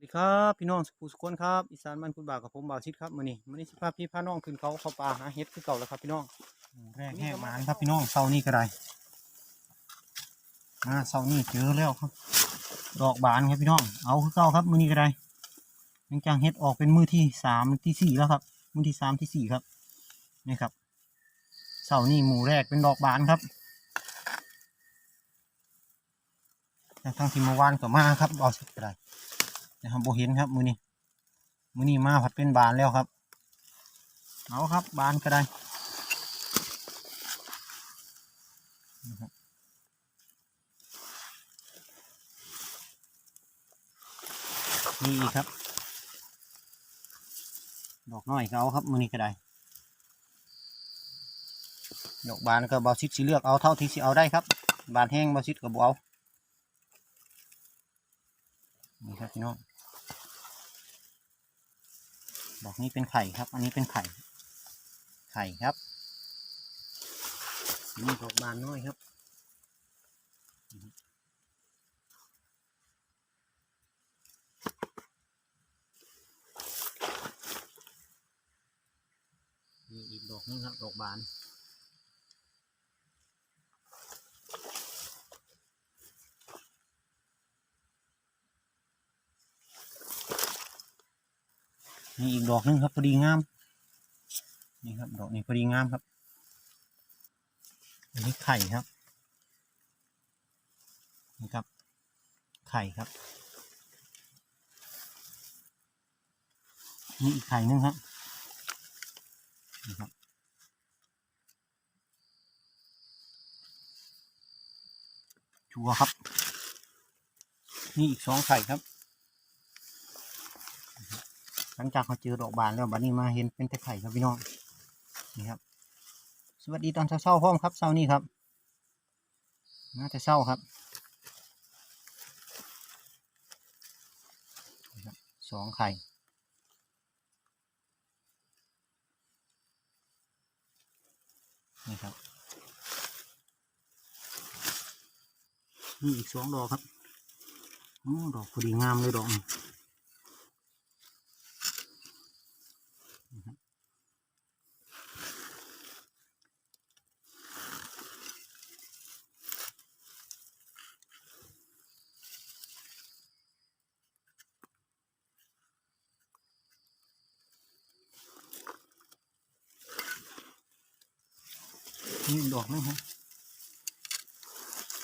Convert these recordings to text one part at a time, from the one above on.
สวัสดีครับพี่น้องสุภูสุขนครับอีสานมันคุณบ่าวกับผมบ่าวชิดครับมื้อนี้มื้อนี้สิพาพี่พาน้องขึ้นเขาเข้าป่าหาเห็ดคือเก่าแล้วครับพี่น้องแรกแหกมานครับพี่น้องเสานี่ก็ได้มาเสานี่เจอแล้วครับ ดอกบานครับพี่น้องเอาคือเก่าครับมื้อนี้ก็ได้ยังจังเห็ดออกเป็นมือที่สามที่สี่แล้วครับมือที่สามที่สี่ครับนี่ครับเสานี่หมู่แรกเป็นดอกบานครับแต่ทางที่เมื่อวานก็มาครับบ่าวชิดก็ได้ นะครับโบเห็นครับมือนี้มือนี้มาผัดเป็นบานแล้วครับเอาครับบานก็ได้นะครับนี่อีกครับ ดอกน้อยก็เอาครับมือนี้ก็ได้ดอกบานก็บาซิดสิเลือกเอาเท่าที่สิเอาได้ครับ บานแห้งบาซิดก็บเอานี่ครับพี่น้อง ดอกนี้เป็นไข่ครับ อันนี้เป็นไข่ ไข่ครับนี่ดอกบานน้อยครับ นี่อีกดอกนึงครับ ดอกบาน นี่อีกดอกนึงครับพอดีงาม นี่ครับ ดอกนี้พอดีงามครับ อันนี้ไข่ครับ นี่ครับ ไข่ครับ นี่อีกไข่นึงครับ นี่ครับชัวร์ครับ นี่อีกสองไข่ครับ ลังจากเขาเจอดอกบานแล้วบัดนี้มาเห็นเป็นแต่ไข่ครับพี่น้องนี่ครับ สวัสดีตอนเช้าๆพร้อมครับเช้านี้ครับน่าจะเช้าครับสองไข่นี่ครับนี่อีกสองดอกครับอดอกพอดีงามเลยดอก นี่ดอกนึงครับ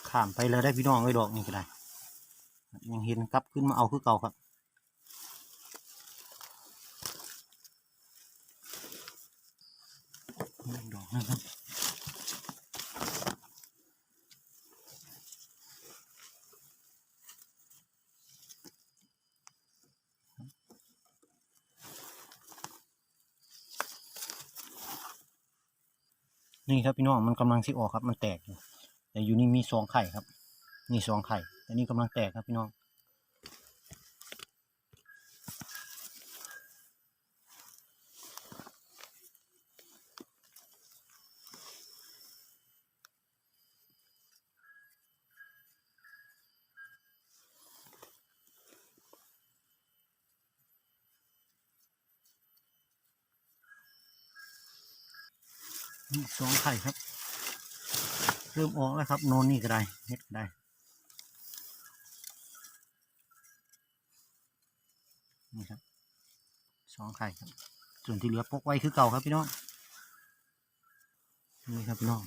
ข้ามไปแล้วได้พี่น้องเลยดอกนี่ก็ได้ยังเห็นกลับขึ้นมาเอาคือเก่าครับ นี่ดอกนึงครับ นี่ครับพี่น้องมันกำลังสิออกครับ มันแตกอยู่แต่อยู่นี่มีสองไข่ครับนี่สองไข่แต่นี่กำลังแตกครับพี่น้อง สองไข่ครับ เริ่มออกแล้วครับ โนนนี่ก็ได้เฮ็ดก็ได้นี่ครับสองไข่ครับ ส่วนที่เหลือปกไว้คือเก่าครับพี่น้องนี่ครับพี่น้อง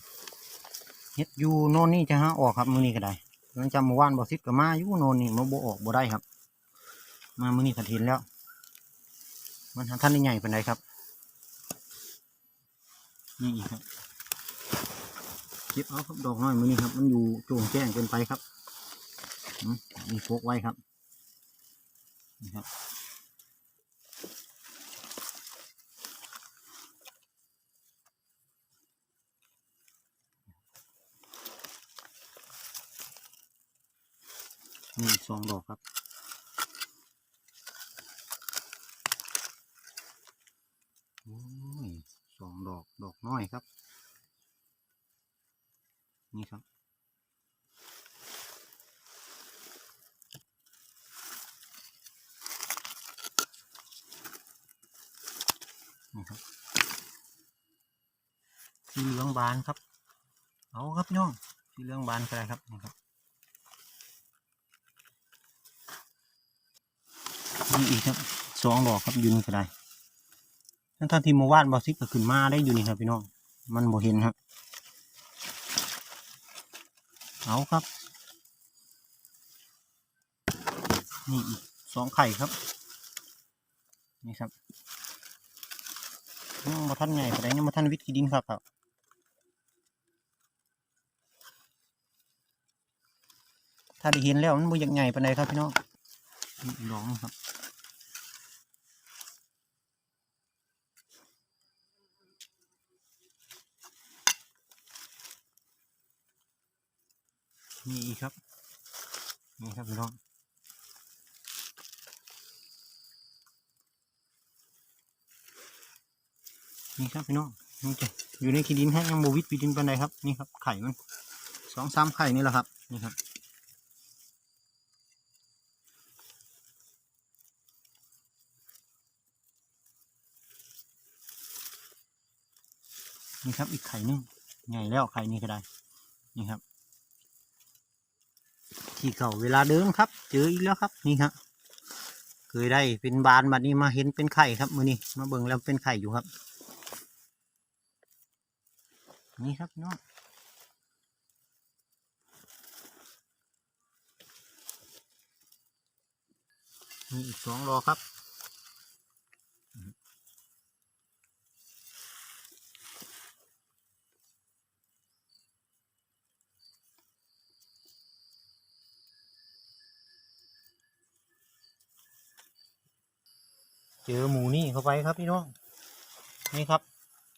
เฮ็ดอยู่โนนนี่จะหาออกครับมือนี้ก็ได้หลังจากเมื่อวานบอกซิดก็มาอยู่โนนนี่มาโบออกบ่ได้ครับ มามือนี้ก็เห็นแล้ว มันท่านได้ใหญ่เป็นไรครับ นี่อีกครับเก็บเอาครับดอกน้อยมือนี้ครับ มันอยู่โจงแจ้งเกินไปครับมีโฟกไว้ครับนี่ครับนี่สองดอกครับ โอ้ยสองดอก ดอกน้อยครับ นี่ครับ นี่ครับ สีเหลืองบานครับ เอาครับพี่น้องสีเหลืองบานก็ได้ครับนี่ครับนี่อีกครับสองดอกครับยืนก็ได้ทั้งท่านที่มาวาดบอซิกก็ขึ้นมาได้อยู่นี่ครับพี่น้อง มันบ่เห็นครับ เอาครับ นี่อีกสองไข่ครับ นี่ครับยังมาท่านใหญ่ปานใดยังมาท่านวิทย์กีดินครับครับ ถ้าได้เห็นแล้วมันบ่ยากใหญ่ปานใดครับพี่น้องนี่อีกดอกหนึ่งครับนี่อีกครับ นี่ครับพี่น้องนี่ครับพี่น้องนี่จะอยู่ในขี้ดินฮะยังโมวิดวิดินปันใดครับ นี่ครับไข่มันสองสามไข่นี่แหละครับ นี่ครับ นี่ครับอีกไข่หนึงใหญ่แล้วไข่นี้ก็ได้นี่ครับ ที่เก่าเวลาเดิมครับ เจออีกแล้วครับนี่ครับเคยได้เป็นบานบัดนี้มาเห็นเป็นไข่ครับมือนี้มาเบิ่งแล้วเป็นไข่อยู่ครับ นี่ครับน้องมีอีกสองรอครับ เจอหมูนี่เข้าไปครับพี่น้องนี่ครับ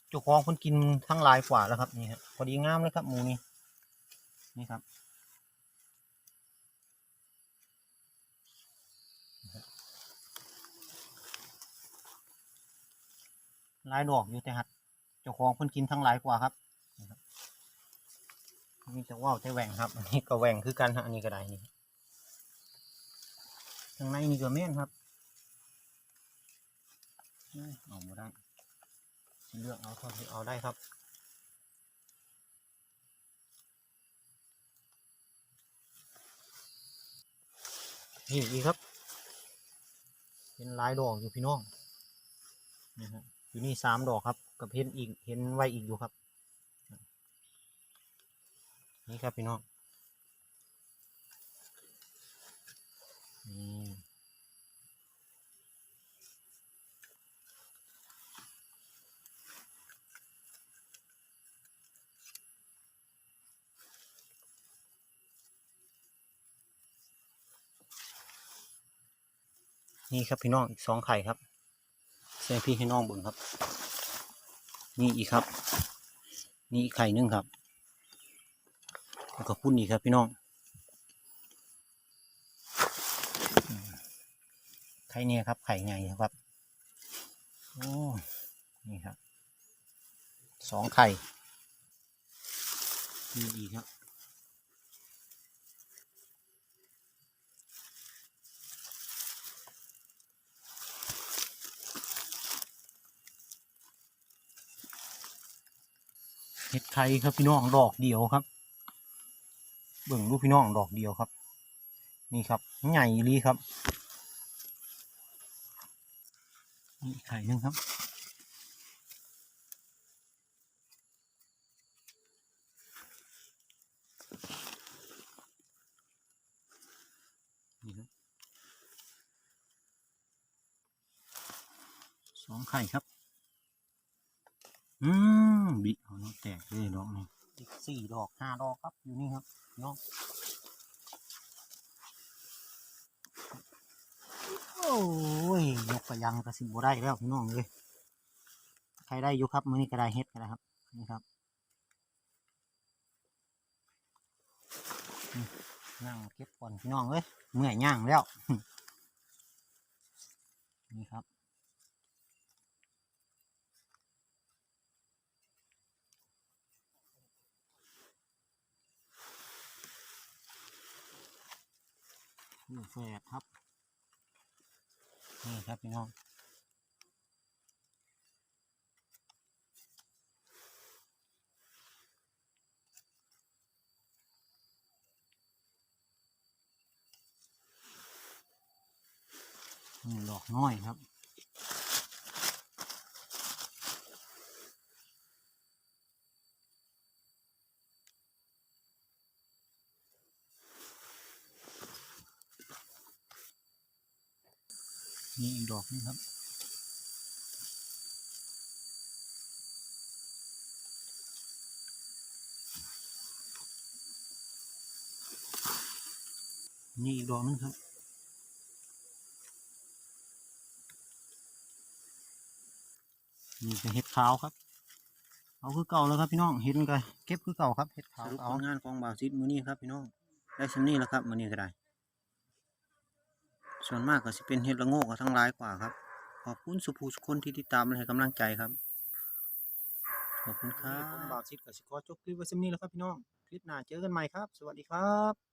เจ้าของคนกินทั้งหลายกว่าแล้วครับนี่ครับพอดีงามเลยครับหมูนี่นี่ครับลายดอกอยู่แต่หัดเจ้าของคนกินทั้งหลายกว่าครับนี่ครับนี่จะว่าวจะแหว่งครับอันนี้ก็แหว่งคือกันฮะอันนี้ก็ได้นี่ทางในนี่ก็แม่นครับ เอาไม่ได้เลือกเอาเท่าที่เอาได้ครับนี่อีกครับ เป็นลายดอกอยู่พี่น้องนี่ครับอยู่นี่สามดอกครับกับเห็นอีกเห็นไว้อีกอยู่ครับ นี่ครับพี่น้องนี่ นี่ครับพี่น้องอีกสองไข่ครับใส่พี่ให้น้องเบิ่งครับ นี่อีกครับ นี่อีกไข่หนึงครับแล้วก็พุ่นอีกครับพี่น้องไข่เนี่ยครับไข่ใหญ่ครับโอ้นี่ครับสองไข่นี่อีกครับ เห็ดไข่ครับพี่น้องดอกเดียวครับ เบิ่งรูปพี่น้องดอกเดียวครับ นี่ครับใหญ่ลีครับนี่ไข่นึงครับนี่ครับสองไข่ครับ อืม แตกเลยดอกนี่อีกสี่ดอกห้าดอกครับอยู่นี่ครับน้องโอ้ยยกกระยังกระสิบได้แล้วพี่น้องเลยใครได้อยู่ครับมือนี้ก็ได้เฮ็ดก็ได้ครับนี่ครับนั่งเก็บก่อนพี่น้องเลยเมื่อยย่างแล้วนี่ครับ อยู่แฝดครับ นี่ครับพี่น้องหลอกน้อยครับ อีกดอกนึงครับ นี่อีกดอกนึงครับนี่เป็นเห็ดขาวครับ เอาคือเก่าแล้วครับพี่น้องเห็ดมันก็เก็บคือเก่าครับเห็ดขาวเอางานของบ่าวซิดมือนี้ครับพี่น้องได้ชิมนี่แล้วครับมือนี้ก็ได้ ส่วนมากก็จะเป็นเห็ดละโงกกับทั้งหลายกว่าครับ ขอบคุณสุภูสุคนที่ติดตามและให้กำลังใจครับ ขอบคุณครับผมบ่าวชิดกับสิขอจบคลิปไว้ชิมนี้แล้วครับพี่น้อง คลิปหน้าเจอกันใหม่ครับ สวัสดีครับ